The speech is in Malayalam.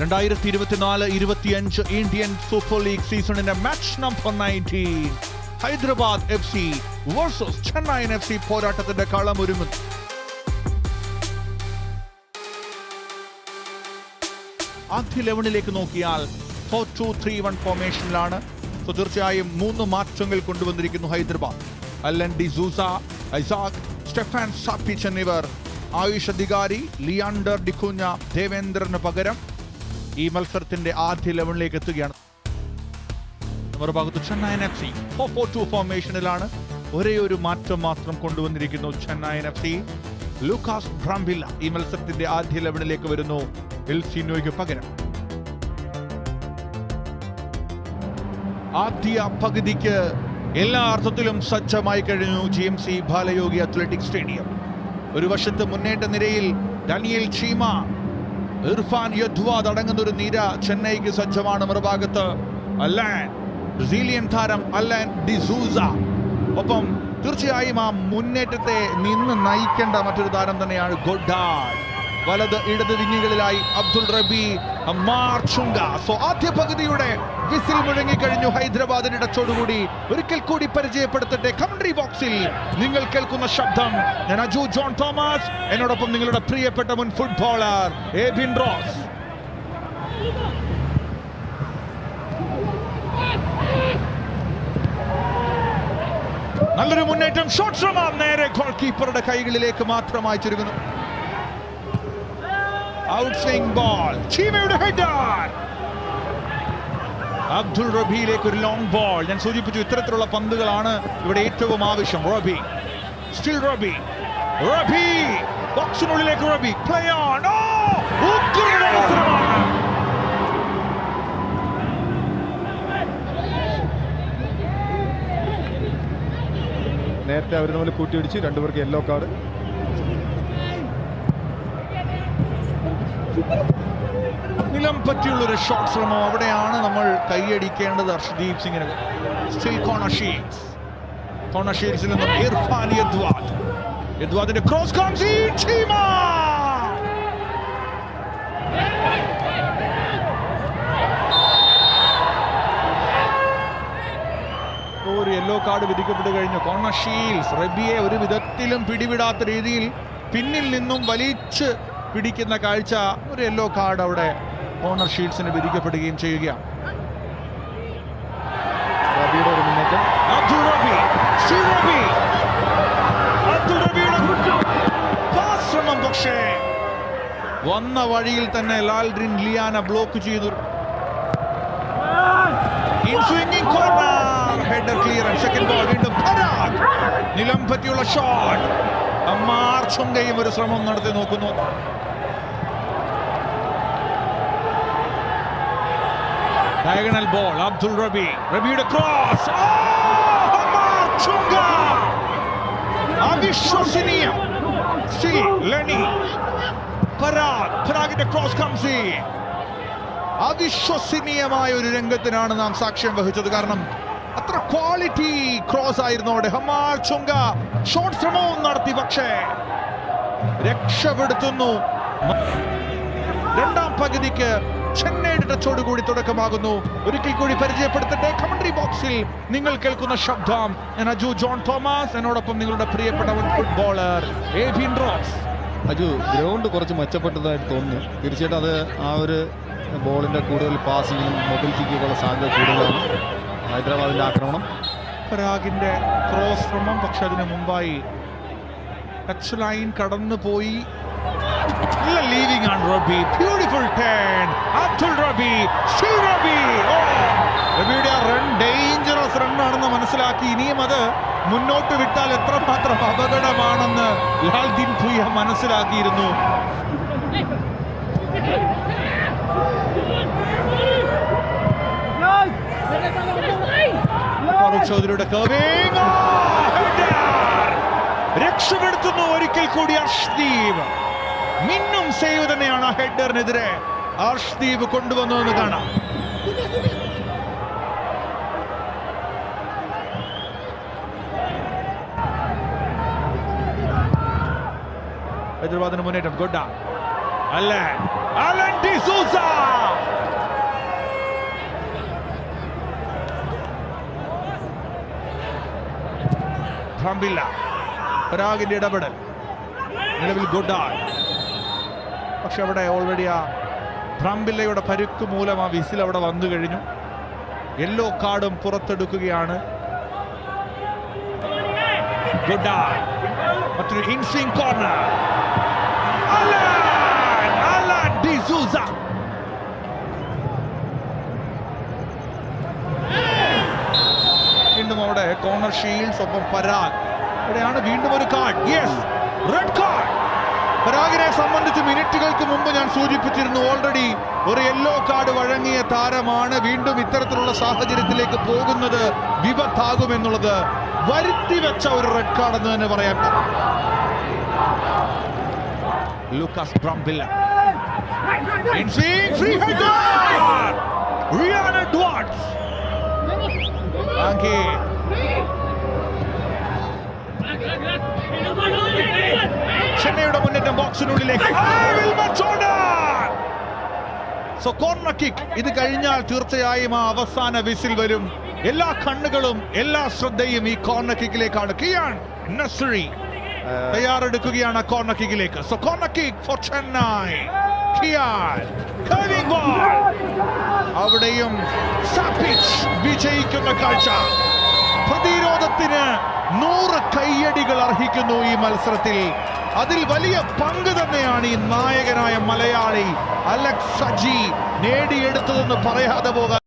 രണ്ടായിരത്തി ഇരുപത്തിനാല് ഇരുപത്തിയഞ്ച് ഇന്ത്യൻ സൂപ്പർ ലീഗ് സീസണിന്റെ match number nineteen. Hyderabad F C versus Chennaiyin F C പോരാട്ടത്തിന്റെ കളമൊരുങ്ങുന്നു. ആദ്യ ലെവണിലേക്ക് നോക്കിയാൽ ഫോർ ടു ത്രീ വൺ ഫോർമേഷനിലാണ് തീർച്ചയായും മൂന്ന് മാറ്റങ്ങൾ കൊണ്ടുവന്നിരിക്കുന്നു Hyderabad. അല്ലൻ D Souza Isak Stefan Sapic എന്നിവർ ആയുഷ് അധികാരി ലിയാണ്ടർ ഡിക്കുഞ്ഞ ദേവേന്ദ്രന് പകരം ഈ മത്സരത്തിന്റെ ആദ്യ ലെവലിലേക്ക് എത്തുകയാണ്. മറുഭാഗത്ത് Chennaiyin F C. Four two ഫോർമേഷനിലാണ് ഒരേ ഒരു മാറ്റം മാത്രം കൊണ്ടുവന്നിരിക്കുന്നു Chennai F C. Lucas Brambilla ഈ മത്സരത്തിന്റെ ആദ്യ ലെവലിലേക്ക് വരുന്നു. എൽസിനോയ്ക്ക് പകരം. ആദ്യ പകുതിക്ക് എല്ലാ അർത്ഥത്തിലും സജ്ജമായി കഴിഞ്ഞു G M C Balayogi athletic stadium. ഒരു വശത്ത് മുന്നേറ്റ നിരയിൽ ഡാനിയൽ ചീമ ഇർഫാൻ യദ്വാദ് അടങ്ങുന്ന ഒരു നിര ചെന്നൈക്ക് സജ്ജമാണ് മറുഭാഗത്ത്. താരം ഡിസൂസ ഒപ്പം തീർച്ചയായും ആ മുന്നേറ്റത്തെ നിന്ന് നയിക്കേണ്ട മറ്റൊരു താരം തന്നെയാണ് ഗൊഡാഡ് വലത് ഇടത് വിങ്ങുകളിലായി അബ്ദുൾ റബി മാർച്ചുങ്ക ചുങ്ക. സോ ആദ്യ പകുതിയുടെ വിസിൽ മുഴങ്ങിക്കഴിഞ്ഞു ഹൈദരാബാദിന്റെ ഇടച്ചോടുകൂടി. ഒരിക്കൽ കൂടി പരിചയപ്പെടുത്തട്ടെ. കമന്ററി ബോക്സിൽ നിങ്ങൾ കേൾക്കുന്ന ശബ്ദം. ഞാൻ അജു ജോൺ തോമസ്. എന്നോടൊപ്പം നിങ്ങളുടെ പ്രിയപ്പെട്ട മുൻ ഫുട്ബോളർ എബിൻ റോസ്. നല്ലൊരു മുന്നേറ്റം. ഷോട്ട് ശ്രമം നേരെ ഗോൾ കീപ്പറുടെ കൈകളിലേക്ക് മാത്രമായി ചുരുങ്ങുന്നു. ഔട്ട് സ്വിംഗ് ബോൾ ചീമയുടെ ഹെഡർ അബ്ദുൾ റബിയിലേക്ക് ഒരു ലോങ് ബോൾ ഞാൻ സൂചിപ്പിച്ചു ഇത്തരത്തിലുള്ള പന്തുകളാണ് ഇവിടെ ഏറ്റവും ആവശ്യം. റബി. സ്റ്റിൽ റബി. റബി. ബോക്സിനുള്ളിലേക്ക് റബി. പ്ലേ ഓൺ അവസരമാണ്. നേരത്തെ അവർ തമ്മിൽ കൂട്ടിയിടിച്ച് രണ്ടുപേർക്ക് യെല്ലോ കാർഡ് നിലം പറ്റിയുള്ളൊരു ഷോട്ട് ശ്രമം അവിടെയാണ് നമ്മൾ കൈയടിക്കേണ്ടത് അർഷദീപ് സിംഗിന്. ഒരു യെല്ലോ കാർഡ് വിധിക്കപ്പെട്ട് കഴിഞ്ഞു. കോണഷീൽസ് റബിയെ ഒരു വിധത്തിലും പിടിവിടാത്ത രീതിയിൽ പിന്നിൽ നിന്നും വലിച്ച് പിടിക്കുന്ന കാഴ്ച. ഒരു യെല്ലോ കാർഡ് അവിടെ ഓണർ ഷീൽസിന് വിധിക്കപ്പെടുകയും ചെയ്യുകയാണ്. വന്ന വഴിയിൽ തന്നെ ലാൽഡ്രിൻ ലിയാന ബ്ലോക്ക് ചെയ്തു. ഹെഡർ ക്ലിയറൻസ് സെക്കൻഡ് ബോൾ വീണ്ടും നിലം പറ്റിയുള്ള ഷോട്ട് അമ്മാർ ചുങ്കയും ഒരു ശ്രമം നടത്തി നോക്കുന്നു. ഡയഗണൽ ബോൾ അബ്ദുൾ റബി റബിയുടെ ക്രോസ് അവിശ്വസനീയം. സി പരാഗിന്റെ ക്രോസ് അവിശ്വസനീയമായ ഒരു രംഗത്തിനാണ് നാം സാക്ഷ്യം വഹിച്ചത്. കാരണം അത്ര ക്വാളിറ്റി ക്രോസ് ആയിരുന്നു അവിടെ. ഹമാൽ ചുങ്ക ഷോട്ട് ശ്രമവും നടത്തി പക്ഷേ രക്ഷപ്പെടുത്തുന്നു. രണ്ടാം പകുതിക്ക് ചെന്നൈയുടെ ടച്ചോട് കൂടി തുടക്കമാകുന്നു. ഒരിക്കൽ കൂടി പരിചയപ്പെടുത്തട്ടെ. കമന്ററി ബോക്സിൽ നിങ്ങൾ കേൾക്കുന്ന ശബ്ദം. ഞാൻ അജു ജോൺ തോമസ്. എന്നോടൊപ്പം നിങ്ങളുടെ പ്രിയപ്പെട്ട one footballer Ebin Rose Aju ground കുറച്ച് മെച്ചപ്പെട്ടതായിട്ട് തോന്നുന്നു. തീർച്ചയായിട്ടും അത് ആ ഒരു ബോളിന്റെ കൂടുതൽ പാസിങ്ങിനും മൊബിലിറ്റിക്കുള്ള സാധ്യത കൂടുതലാണ്. ഹൈദരാബാദിന്റെ ആക്രമണം. പരാഗിന്റെ ക്രോസ് ശ്രമം പക്ഷെ അതിന് മുമ്പായി ടച്ച് ലൈൻ കടന്നു പോയി ലീവിംഗ് ആണ് റബി. ബ്യൂട്ടിഫുൾ ടേൺ അബ്ദുൾ റബി റബി റബിയുടെ ആ റൺ ഡേഞ്ചറസ് റൺ ആണെന്ന് മനസ്സിലാക്കി. ഇനിയും അത് മുന്നോട്ട് വിട്ടാൽ എത്രമാത്രം അപകടമാണെന്ന് ലാൽദീൻ ഭൂയ മനസ്സിലാക്കിയിരുന്നു. ഫാറൂഖ് ചൗധരിയുടെ. രക്ഷപ്പെടുത്തുന്നു ഒരിക്കൽ കൂടി അഷ്ദീപ് മിന്നും സേവ് തന്നെയാണ് ആ ഹെഡറിനെതിരെ കൊണ്ടുവന്നു എന്ന് കാണാം. ഹൈദരാബാദിന് മുന്നേറ്റം. ഗൊഡ. അല്ലേ? അലൻ ഡിസൂസ. ഭ്രംബില്ല പരാഗിന്റെ ഇടപെടൽ. നിലവിൽ ഗുഡാൾ പക്ഷെ അവിടെ ഓൾറെഡി ആ ഭ്രംബില്ലയുടെ പരുക്ക് മൂലം ആ വിസിൽ അവിടെ വന്നു കഴിഞ്ഞു. യെല്ലോ കാർഡും പുറത്തെടുക്കുകയാണ്. മറ്റൊരു inswing corner D'Souza. Corner Shields ഒപ്പം പരാഗ്. ഇവിടെയാണ് വീണ്ടും ഒരു കാർഡ് യെസ് റെഡ് കാർഡ് പരാഗിനെ സംബന്ധിച്ച് മിനിറ്റുകൾക്ക് മുമ്പ് ഞാൻ സൂചിപ്പിച്ചിരുന്നു ഓൾറെഡി ഒരു യെല്ലോ കാർഡ് വഴങ്ങിയ താരമാണ് വീണ്ടും ഇത്തരത്തിലുള്ള സാഹചര്യത്തിലേക്ക് പോകുന്നത്. വിപത്താകുമെന്നുള്ളത് വരുത്തി വെച്ച ഒരു റെഡ് കാർഡ് എന്ന് തന്നെ പറയാം ലൂക്കാസ് ബ്രംബില്ല ചെന്നൈയുടെ മുന്നേറ്റം ബോക്സിനുള്ളിലേക്ക്! സോ കോർണർ കിക്ക് ഇത് കഴിഞ്ഞാൽ തീർച്ചയായും ആ അവസാന വിസിൽ വരും. എല്ലാ കണ്ണുകളും എല്ലാ ശ്രദ്ധയും ഈ കോർണർ കിക്കിലേക്കാണ് കിയാൻ നസ്രി തയ്യാറെടുക്കുകയാണ് corner കിക്കിലേക്ക് so corner kick for Chennai Kiyan curving ball അവിടെയും വിജയിക്കുന്ന കാഴ്ച. പ്രതിരോധത്തിന് നൂറ് കയ്യടികൾ അർഹിക്കുന്നു ഈ മത്സരത്തിൽ. അതിൽ വലിയ പങ്ക് തന്നെയാണ് ഈ നായകനായ മലയാളി അലക്സ് സജി നേടിയെടുത്തതെന്ന് പറയാതെ പോകാൻ